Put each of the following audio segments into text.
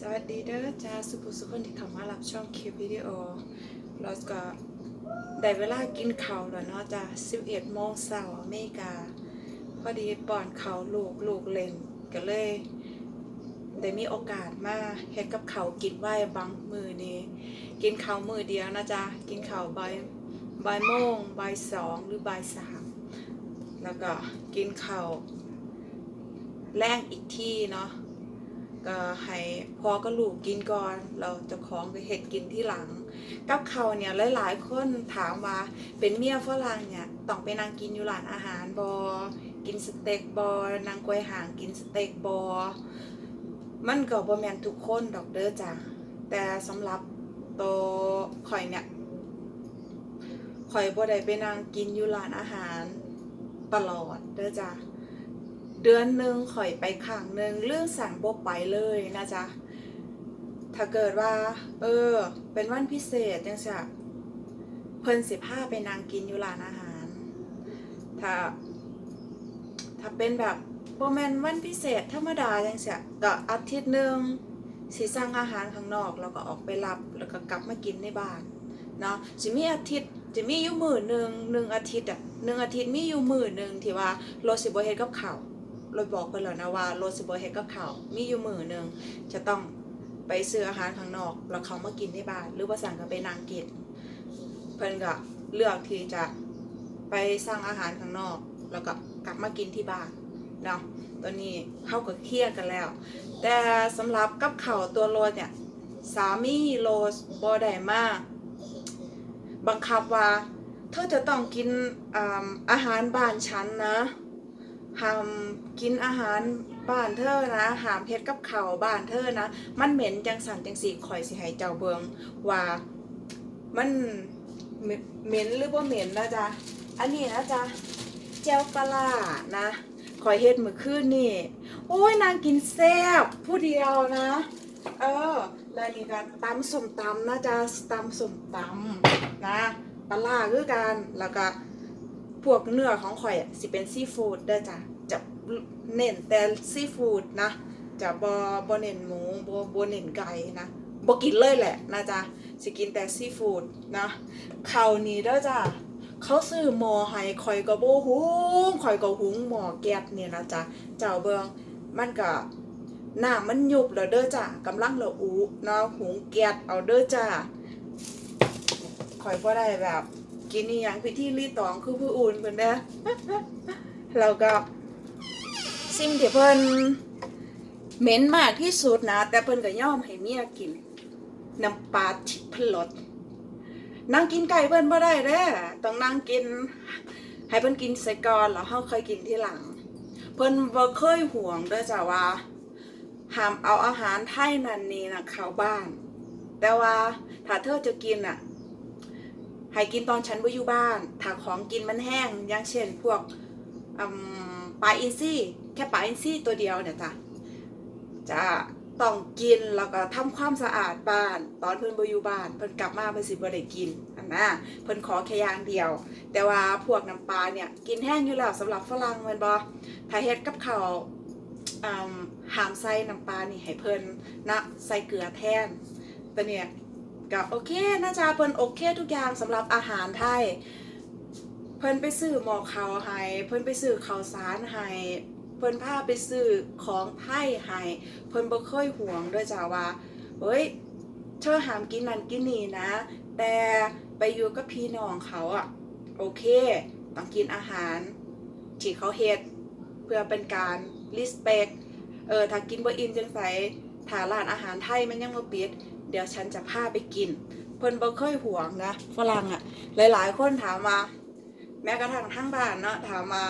สวัสดีเด้อจ้าสุภุสุคนที่เข้ามารับช่องคลิปวิดีโอเราก็ได้เวลากินข้าวแล้วเนาะจ้า11โมงเช้าอเมริกา พอดีป้อนข้าวลูกลูกเล่นก็เลยได้มีโอกาสมาเฮ็ดกับเขากินไหวบางมือนี้กินข้าวมือเดียวนะจ๊ะกินข้าวบ่ายบ่ายโมงบ่ายสองหรือบ่ายสามแล้วก็กินข้าวแรงอีกที่เนาะ ก็ให้พอก็ลูกกินก่อน เราจะของไปเห็ดกินที่หลัง กับเขาเนี่ยหลายๆคนถามว่าเป็นเมียฝรั่งเนี่ยต้องไปนั่งกินอยู่ร้านอาหารบอกินสเต็กบอนางกวยหางกินสเต็กบอมันก็บ่แมนทุกคนดอกเด้อจ้ะแต่สำหรับตัวข่อยเนี่ยข่อยบ่ได้ไปนั่งกินอยู่ร้านอาหารตลอดเด้อจ้ะ เดือนหนึ่งข่อยไปครั้งหนึ่งเรื่องสั่งบบไปเลยนะจ๊ะ ถ้าเกิดว่า เออ เป็นวันพิเศษจังสิเพิ่นสิพาไปนางกินอยู่ร้านอาหาร ถ้า ถ้าเป็นแบบโบแมนวันพิเศษธรรมดาจังสิก็อาทิตย์หนึ่งสิสั่งอาหารข้างนอกแล้วก็ออกไปรับแล้วก็กลับมากินในบ้านเนาะจะมีอาทิตย์จะมีอยู่มือหนึ่งหนึ่งอาทิตย์อะหนึ่งอาทิตย์มีอยู่มือหนึ่งที่ว่าโรสิบเฮ็ดกับข้าว ราบอกไปแล้วนะว่าโรสบเฮ็ดกับเขามีอยู่มือหนึ่งจะต้องไปซื้ออาหารข้างนอก แล้วเขามากินที่บ้านหรือว่าสั่งกันไปนางกินเพิ่นก็เลือกที่จะไปสั่งอาหารข้างนอก แล้วก็กลับมากินที่บ้านเนาะตอนนี้เข้ากับเครียดกันแล้ว แต่สำหรับกับเขาตัวโรสเนี่ยสามีโรสบ่ได้มากบังคับว่าเธอจะต้องกินอาอาหารบ้านฉันนะ ห้ามกินอาหารบ้านเธอนะหามเฮ็ดกับข้าวบ้านเธอนะ มันเหม็นจังสันจังสีข่อยสิให้เจ้าเบิงว่ามันเหม็นหรือบ่าเหม็นนะจ๊ะ อันนี้นะจ๊ะเจลปลานะข่อยเฮ็ดมื้อคืนนี่ โอ้ยนางกินแซ่บผู้เดียวนะ เออ แล้วนี่ก็ตำสมตำนะจ๊ะตำสมตำนะ ปลาร้าคือกันแล้วก็ พวกเนื้อของข่อยอะสิเป็นซีฟู้ดเด้อจ้ะจะเน้นแต่ซีฟู้ดนะจะบอบอเน้นหมูบอบเน้นไก่นะบ่กินเลยแหละนะจ๊ะสิกินแต่ซีฟู้ดนะข้าวนี้เด้อจ้ะเขาซื้อหม้อให้ข่อยก็บ่หุงข่อยก็หุงหม้อแก๊สเนี่ยนะจ๊ะเจ้าเบิงมันก็น้ำมันยุบแล้วเด้อจ้ะกำลังละอุเนาะหุงแก๊สเอาเด้อจ้ะข่อยบ่ได้แบบ กินนี่ยังพิธีรีตองคือผู้อื่นเพิ่นเด้อแล้วก็สิ่งที่เพิ่นเหม็นมากที่สุดนะ แต่เพิ่นก็ยอมให้เมียกินน้ำปลาทิพรสนั่งกินไก่เพิ่นบ่ได้เด้อต้องนั่งกิน ให้เพิ่นกินใส่ก่อนแล้วเฮาค่อยกินทีหลัง เพิ่นบ่เคยห่วงเด้อจ้ะว่าห้ามเอาอาหารไทยนั่นนี่นะเข้าบ้าน แต่ว่าถ้าเธอจะกินอะ ให้กินตอนฉันบ่อยู่บ้านถ้าของกินมันแห้งอย่างเช่นพวกปลาอินทรีแค่ปลาอินทรีตัวเดียวเนี่ยจ้ะจะต้องกินแล้วก็ทำความสะอาดบ้าน ตอนเพิ่นบ่อยู่บ้านเพิ่นกลับมาเพิ่นสิบ่ได้กินอันนะเพิ่นขอแค่อย่างเดียว แต่ว่าพวกน้ำปลาเนี่ยกินแห้งอยู่แล้วสำหรับฝรั่งแม่นบ่ถ้าเฮ็ดกับข้าวหามใส่น้ำปลานี่ให้เพิ่นนะใส่เกลือแทนแต่เนี่ย ก็โอเคนะจ๊ะเพิ่นโอเคทุกอย่างสำหรับอาหารไทย เพิ่นไปซื้อหมอกขาวให้เพิ่นไปซื้อข้าวสารให้เพิ่นพาไปซื้อของไทยให้เพิ่นบ่เคยห่วงด้วยจ้าว่าเฮ้ยเธอห้ามกินนั่นกินนี่นะ แต่ไปอยู่กับพี่น้องเขาอะโอเคต้องกินอาหารที่เขาเฮ็ดเพื่อเป็นการ respect เออถ้ากินบ่อิ่มจังไสถ้าร้านอาหารไทยมันยังบ่ปิด เดี๋ยวฉันจะพาไปกิน เพิ่นบ่เคยห่วงนะฝรั่งอะหลาย ๆ คนถามมาแม้กระทั่งทั้งบ้านเนาะถามมา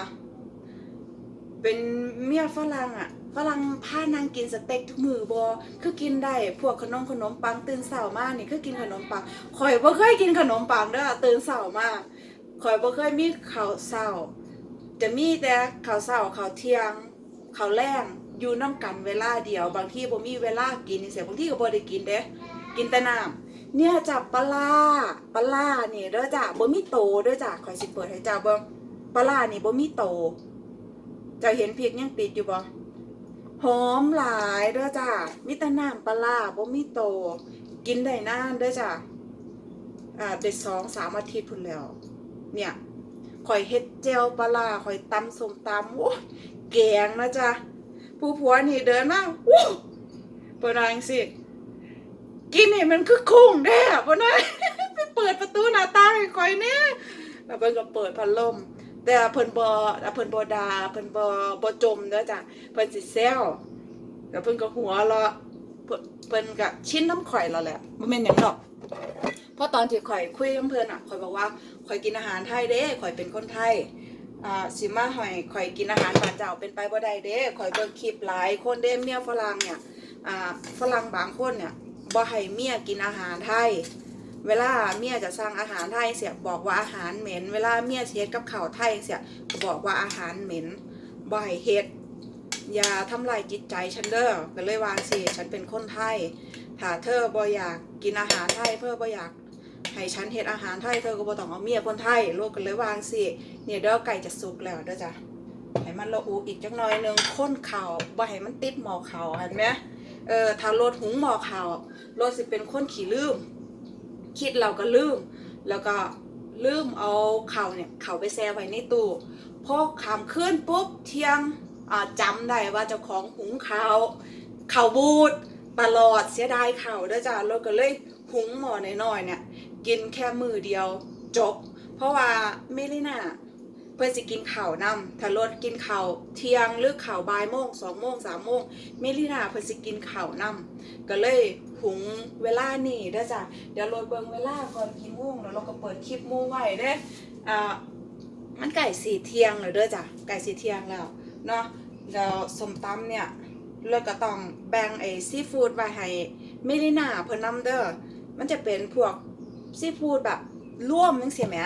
เป็นเมียฝรั่งอะฝรั่งพานางกินสเต็กทุกมือบ่คือกินได้พวกขนมขนมปังตื่นเช้ามากนี่คือกินขนมปังข่อยบ่เคยกินขนมปังเด้อตื่นเช้ามาข่อยบ่เคยมีข้าวเช้าจะมีแต่ข้าวเช้าข้าวเที่ยงข้าวแรงอยู่น้ำกันเวลาเดียว บางที่บ่มีเวลากินนี่เสียบางที่ก็บ่ได้กินเด้ กินแต่น้ำเนี่ยจับปลาปลาร้านี่ยเด้อจ้ะบ่มีโตเด้อจ้ะข่อยสิเปิดให้เจ้าเบิ่งปลานี่บ่มีโตจะเห็นพริกยังติดอยู่บ่หอมหลายเด้อจ้ามีแต่น้ำปลาบ่มีโต กินได้นานเด้อจ้าอ่าได้สองสามอาทิตย์พุ่นแล้ว เนี่ยข่อยเฮ็ดเจลปลาร้าข่อยตำส้มตำโอ้ยแกงนะจ้ะผู้ผัวนี่เดินมาโอ้เปิดรางสิ กินนี่มันคือคุ้งแด้บ่นะไปเปิดประตูหน้าต่างให้อยเนี่ยแล้วเพิ่นก็เปิดพัดลม แต่เพิ่นบ่เพิ่นบ่ดาเพิ่นบ่บ่จมเด้อจ้ะเพิ่นสิแซวแล้วเพิ่นก็หัวเราะเพิ่นก็ชิ้นน้ำข่อยแล้วแหละบ่แม่นหยังดอกเพราะตอนที่ข่อยคุยกับเพิ่นอะข่อยบอกว่าข่อยกินอาหารไทยเด้ข่อยเป็นคนไทยอ่าสิมาข่อยข่อยกินอาหารบ้านเจ้าเป็นไปบ่ได้เด้ข่อยเบิ่งคลิปหลายคนเด้เมียฝรั่งเนี่ยอ่าฝรั่งบางคนเนี่ย บ่ให้เมียกินอาหารไทย เวลาเมียจะสั่งอาหารไทยเสียบอกว่าอาหารเหม็น เวลาเมียเฮ็ดกับข้าวไทยเสียบอกว่าอาหารเหม็นบ่ให้เฮ็ดอย่าทำลายจิตใจฉันเด้อก็เลยวางสิฉันเป็นคนไทย ถ้าเธอบ่อยากกินอาหารไทยเพื่อบ่อยากให้ฉันเฮ็ดอาหารไทยเธอก็บ่ต้องเอาเมียคนไทยโลกกันเลยวางสิเนี่ยเด้อไก่จะสุกแล้วเด้อจ้ะให้มันละอุอีกจักหน่อยนึงข้นข้าวบ่ให้มันติดหม้อข้าวเห็นไหม เออถ้ารถหุงหม้อข้าวรถสิเป็นคนขี้ลืม คิดเราก็ลืม แล้วก็ลืมเอาเข่าเนี่ยเข่าไปแช่ไว้ในตู้พอขามขึ้นปุ๊บเที่ยงอ่าจำได้ว่าเจ้าของหุงข้าวข้าวบูดตลอดเสียดายข้าวด้อจ้าเราก็เลยหุงหม้อน้อยๆเนี่ย กินแค่มือเดียวจบ เพราะว่าเมลิน่า เพื่อสิกินข้าวนำถ้ารถกินข้าวเที่ยงหรือข้าวบ่ายโมงสองโมงสามโมงเมลิน่าเพื่อสิกินข้าวนำก็เลยหุงเวลานี่เด้อจ้ะเดี๋ยวโรยเบิงเวลาก่อนกี่โมงแล้วเราก็เปิดคลิปหมูไว้เด้อ่ามันไก่สีเที่ยงเลยเด้อจ้ะไก่สีเที่ยงแล้วเนาะแล้วสมตำเนี่ยเราก็ต้องแบ่งไอ้ซีฟู้ดไว้ให้ไม่ได้หนาเพิ่นนำเด้อมันจะเป็นพวกซีฟู้ดแบบ ร่วมจังซี่แหม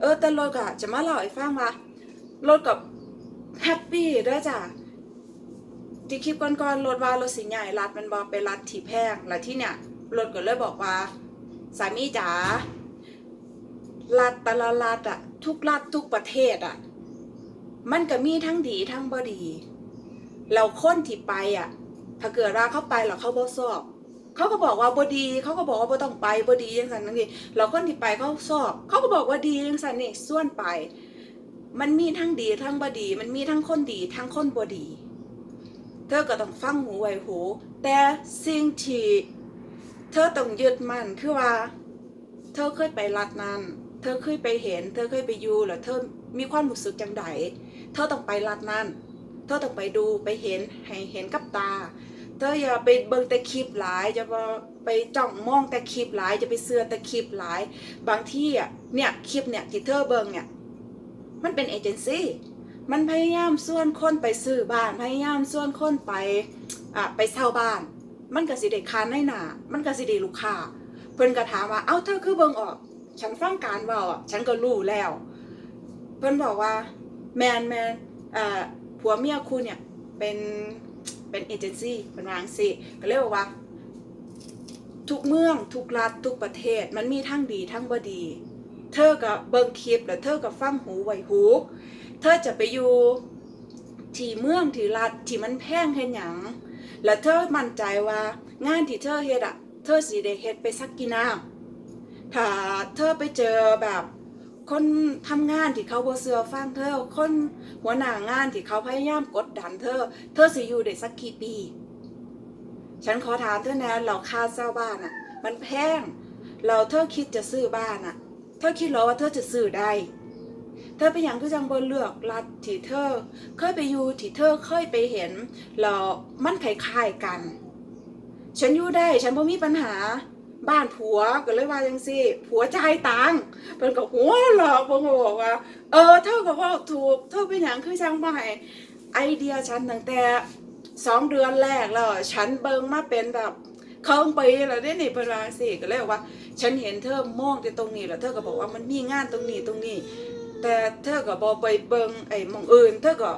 เออแต่รถก็จะมาเล่าให้ฟังว่ารถกับแฮปปี้เด้อจ้ะที่คลิปก่อนๆรถว่ารถสิใหญ่รัดมันบอไปรัดที่แพงแล้วที่เนี่ยรถก็เลยบอกว่า สามีจ๋ารัดแต่ละรัดอะทุกรัดทุกประเทศอะมันก็มีทั้งดีทั้งบดีแล้วคนที่ไปอะถ้าเกิดว่าเข้าไปแล้วเข้าบ่สอบ เขาก็บอกว่าบดี เขาก็บอกว่าบ่ต้องไปบดีจังสันนั่นนี่แล้วคนที่ไปเขาสอบ เขาก็บอกว่าดีจังสันนี่ส่วนไป มันมีทั้งดีทั้งบดี มันมีทั้งคนดี ทั้งคนบดี เธอก็ต้องฟังหูไว้หู แต่สิ่งที่เธอต้องยึดมั่นคือว่า เธอเคยไปรัดนั้น เธอเคยไปเห็น เธอเคยไปอยู่แล้วเธอมีความรู้สึกจังใดเธอต้องไปรัดนั้นเธอต้องไปดูไปเห็นให้เห็นกับตา ธออย่าไปเบิ่งแต่คลิปหลายจะไปจ้องมองแต่คลิปหลายจะไปเสือแต่คลิปหลาย บางที่อะเนี่ยคลิปเนี่ยที่เธอเบิ่งเนี่ย มันเป็นเอเจนซี่มันพยายามส่วนคนไปซื้อบ้าน พยายามส่วนคนไปอะไปเช่าบ้าน มันก็สิได้ค้านในหนามันก็สิได้ลูกค้าเพิ่นก็ถามว่าเอ้าเธอคือเบิ่งออก ฉันฟังการเว้าอะฉันก็รู้แล้ว เพิ่นบอกว่าแมนแมนอ่าผัวเมียคุณเนี่ยเป็น เป็นเอเจนซี่เป็นวางสิก็เลยกว่า ทุกเมืองทุกรัฐทุกประเทศมันมีทั้งดีทั้งบ่ดี เธอก็เบิ่งคลิปแล้วเธอก็ฟังหูไวหู เธอจะไปอยู่ที่เมืองที่รัฐที่มันแพงเฮ็ดหยังแล้วเธอมั่นใจว่างานที่เธอเฮ็ดอะเธอสิได้เฮ็ดไปสักกี่น้ำถ้าเธอไปเจอแบบ คนทำงานที่เขาบ่เสือฟังเธอ คนหัวหน้างานที่เขาพยายามกดดันเธอ เธอสิอยู่ได้สักกี่ปี ฉันขอถามเธอแน่เราค่าเช่าบ้านอะ มันแพง เราเธอคิดจะซื้อบ้านอะ เธอคิดเหรอว่าเธอจะซื้อได้ เธอไปอย่างคือจังบนเลือกรัฐที่เธอ เคยไปอยู่ที่เธอเคยไปเห็นแล้วมันคล้ายๆกัน ฉันอยู่ได้ ฉันบ่มีปัญหา บ้านผัวก็เลยว่าจังซี่ผัวจ่ายตังค์เพิ่นก็หัวเราะเพิ่นก็บอกว่า เออเธอก็เว้าถูกเธอเป็นหยังคือจังบ่ให้ไอเดียฉันตั้งแต่สองเดือนแรกแล้วฉันเบิ่งมาเป็นแบบเคิงไปแล้วเด้นี่เพิ่นว่าจังซี่ก็เลยบอกว่า ฉันเห็นเธอมองแต่ตรงนี้แล้วเธอก็บอกว่ามันมีงานตรงนี้ตรงนี้ แต่เธอก็บอไปเบิงไอ้หมองอื่น เธอก็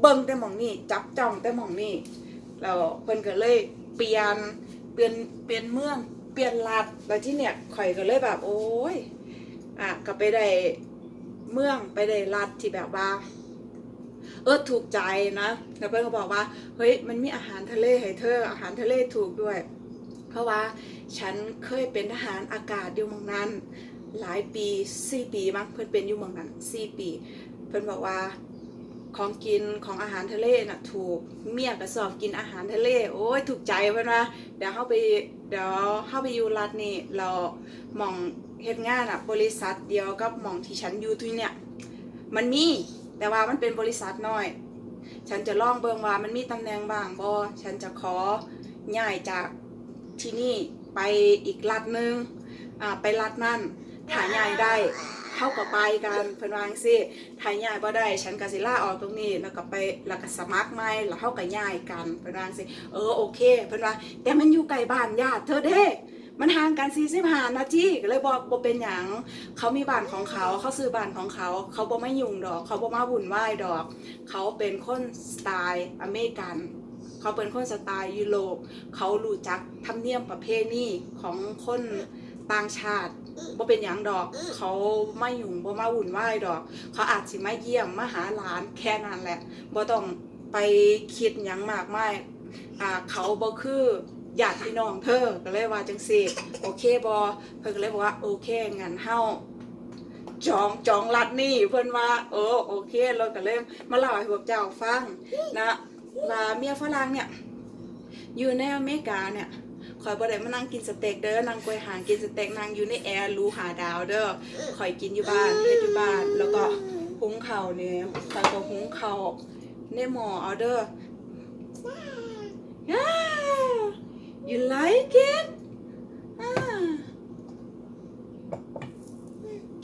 เบิงแต่หมองนี้จับจ้องแต่หมองนี้แล้วเพิ่นก็เลยเปลี่ยนเปลี่ยนเปลี่ยนเมือง เปลี่ยนรัฐแล้วที่เนี่ยข่อยก็เลยแบบ โอ้ยอะก็ไปได้เมืองไปได้รัฐที่แบบว่า เออถูกใจนะแล้วเพื่อนก็บอกว่า เฮ้ยมันมีอาหารทะเลให้เธอ อาหารทะเลถูกด้วย เพราะว่าฉันเคยเป็นทหารอากาศอยู่เมืองนั้น หลายปีสี่ปีมั้งเพื่อนเป็นอยู่เมืองนั้นสี่ปี เพื่อนบอกว่า ของกินของอาหารทะเลน่ะถูกเมียก็สอบกินอาหารทะเล โอ้ยถูกใจเพื่อนว่าเดี๋ยวเข้าไปเดี๋ยวเข้าไปอยู่รัฐนี่เราหมองเฮ็ดงานอะบริษัทเดียวกับหมองที่ฉันอยู่ทุกเนี่ยมันมีแต่ว่ามันเป็นบริษัทน้อย ฉันจะลองเบิ่งว่ามันมีตำแหน่งบ้างบ่ฉันจะขอย้ายจากที่นี่ไปอีกรัฐนึงอ่าไปรัฐนั่นถ้าย้ายได้ เท่ากับไปกันเพิ่นว่าจังซี่ถ้าย้ายบ่ได้ฉันก็สิลาออกตรงนี้แล้วก็ไปแล้วก็สมัครใหม่แล้วเฮาก็ย้ายกันเพิ่นว่าจังซี่เออโอเคเพิ่นว่าแต่มันอยู่ใกล้บ้านญาติเธอเด้มันห่างกัน45นาทีก็เลยบอกบ่เป็นหยังเขามีบ้านของเขาเขาซื้อบ้านของเขา เขาบ่มายุ่งดอก เขาบ่มาวุ่นวายดอก เขาเป็นคนสไตล์อเมริกันเขาเป็นคนสไตล์ยุโรปเขารู้จักธรรมเนียมประเพณีของคนต่างชาติ บ่เป็นหยังดอก เขาไม่ยุ่งบ่มาวุ่นวายดอก เขาอาจสิมาเยี่ยมมาหาหลานแค่นั้นแหละบ่ต้องไปคิดหยังมากมายอ่าเขาบ่คือญาติพี่น้องเธอก็เลยว่าจังซี่โอเคบ่เพิ่นก็เลยบอกว่าโอเคงั้นเฮาจองจองรัดนี่เพิ่นว่าเออโอเคเราก็เลยมาเล่าให้พวกเจ้าฟังนะว่าเมียฝรั่งเนี่ยอยู่ในอเมริกาเนี่ย ข่อยบ่ได้มานั่งกินสเต็กเด้อนั่งกล้วยหางกินสเต็กนั่งอยู่ในแอร์หรูหาดาวเด้อข่อยกินอยู่บ้านเฮ็ดอยู่บ้าน แล้วก็หุงข้าวเนี่ยข่อยก็หุงข้าวในหม้อเอาเด้อ Yeah, you like it? อ่า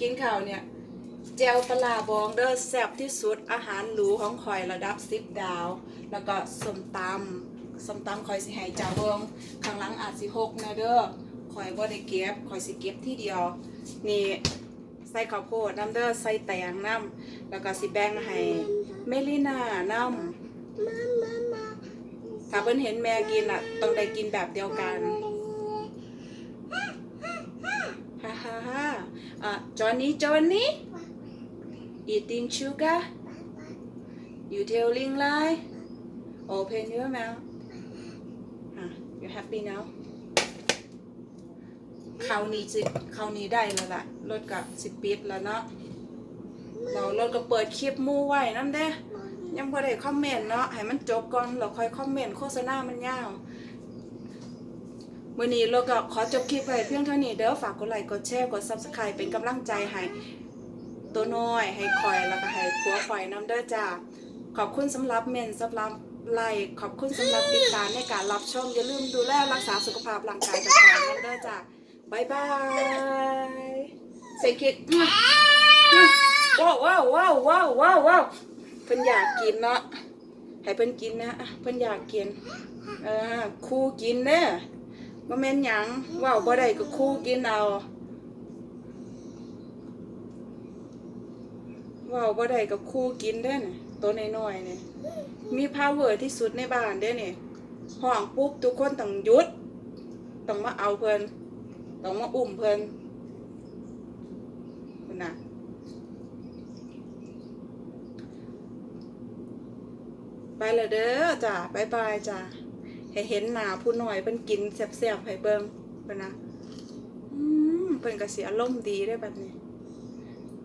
กินข้าวเนี่ยเจลปลาร้าบองเด้อแซ่บที่สุดอาหารหรูของข่อยระดับสิบดาว แล้วก็ส้มตำ ส้มตำข่อยสิให้เจ้าเบิงข้างหลังอาจสิหกนะเด้อข่อยบ่ได้เก็บข่อยสิเก็บที่เดียว นี่ใส่ข้าวโพดน้ำเด้อใส่แตงน้ำแล้วก็สิแบ่งให้เมลิน่าน้ำถ้าเพิ่นเห็นแม่กินอะต้องได้กินแบบเดียวกันฮ่าฮ่าฮ่าอะจอนนี่จอนนี่ eating sugar you telling lie open your mouth อะ you happy now คราวนี้สิคราวนี้ได้แล้วล่ะรถกับสิปิดแล้วเนาะเรารถก็เปิดคลิปมู่ไว้นั่นเด้ยังพอได้คอมเมนต์เนาะให้มันจบก่อนเราค่อยคอมเมนต์โฆษณามันยาววันนี้เราก็ขอจบคลิปไว้เพียงเท่านี้เด้อฝากกดไลค์กดแชร์กด Subscribe เป็นกำลังใจให้ตัวน้อยให้คอยแล้วก็ให้ผัวคอยน้ำเด้อจ้าขอบคุณสำหรับเมนสำหรับ ไลค์ขอบคุณสำหรับติดตามในการรับชม อย่าลืมดูแลรักษาสุขภาพร่างกายจะแข็งน้ำเด้อจ้าบายบายเซคิดว้าวว้าวว้าวว้าวว้าวว้าวเพิ่นอยากกินเนาะให้เพิ่นกินนะเพิ่นอยากกินเออครูกินเด้อบ่แม่นหยังว้าวบ่ได้ก็ครูกินเอาว้าวบ่ได้ก็ครูกินเด้อน่ะ ตัวน้อยๆเนี่ยมี power ที่สุดในบ้านเด้อนี่ยห้องปุ๊บทุกคนต้องหยุดต้องมาเอาเพิ่นต้องมาอุ้มเพิ่นพุ่นนะไปละเด้อจ้ะบายบายจ้ะให้เห็นหนาผู้หน่อยเพิ่นกินแซ่บๆให้เบิ่งเพิ่นนะอืมเพิ่นก็สิอารมณ์ดีได้แบบนี้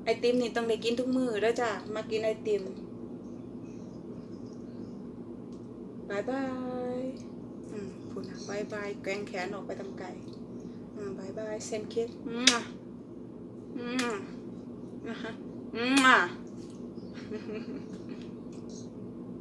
ไอติมนี่ต้องได้กินทุกมือเด้อจ้ะมากินไอติม บายบายอืมพูดนะบายบายแกว่งแขนออกไปทำไกลอืมบายบายเซนคิดอืมอะอืมอะอืมอะ